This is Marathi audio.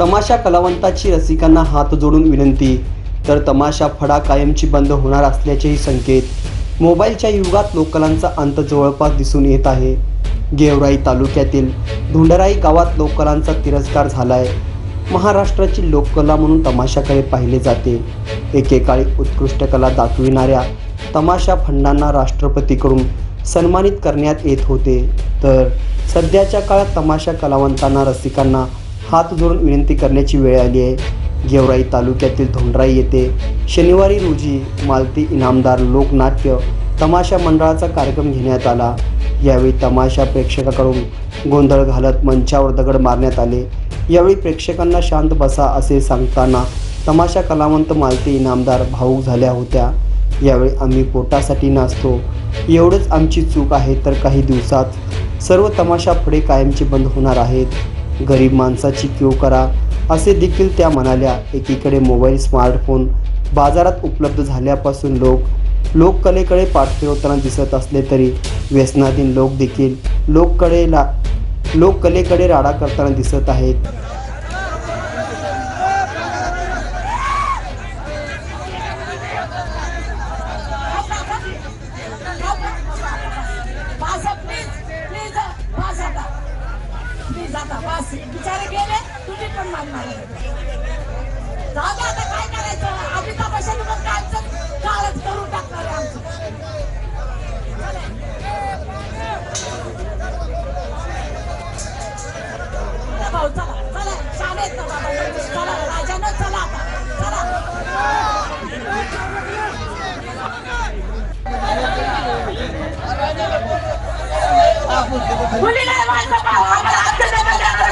तमाशा कलावंताची रसिकांना हात जोडून विनंती. तर तमाशा फडा कायमची बंद होणार असल्याचेही संकेत. मोबाईलच्या युगात लोककलांचा अंत जवळपास दिसून येत आहे. गेवराई तालुक्यातील धुंडराई गावात लोककलांचा तिरस्कार झालाय. महाराष्ट्राची लोककला म्हणून तमाशाकडे पाहिले जाते. एकेकाळी उत्कृष्ट कला दाखविणाऱ्या तमाशा फंडांना राष्ट्रपतीकडून सन्मानित करण्यात येत होते. तर सध्याच्या काळात तमाशा कलावंतांना रसिकांना हात जोडून विनंती करण्याची वेळ आली आहे. गेवराई तालुक्यातील धोंडराई येथे शनिवारी रोजी मालती इनामदार लोकनाट्य तमाशा मंडळाचा कार्यक्रम घेण्यात आला. यावेळी तमाशा प्रेक्षकाकडून गोंधळ घालत मंचावर दगड मारण्यात आले. यावेळी प्रेक्षकांना शांत बसा असे सांगताना तमाशा कलावंत मालती इनामदार भाऊक झाल्या होत्या. यावेळी आम्ही पोटासाठी नाचतो. एवढंच आमची चूक आहे तर काही दिवसात सर्व तमाशा पुढे कायमचे बंद होणार आहेत. गरीब माणसाची क्यू करा असे देखील त्या म्हणाल्या. एकीकडे मोबाईल स्मार्टफोन बाजारात उपलब्ध झाल्यापासून लोक लोककलेकडे पाठ फिरवताना दिसत असले तरी व्यसनाधीन लोक देखील लोककडे ला लोककलेकडे राडा करताना दिसत आहेत. प्लीज बिचारे गेले तुम्ही पण मागणार जाऊ दे आता काय करायचं? आम्ही तर पैशाने निघत काय कालच करून टाकणार आहे आमचं भाऊ चला. चला. शाळेत ना चला. राजानं चला आता. चला. मुलीला नाही भाऊ आम्हाला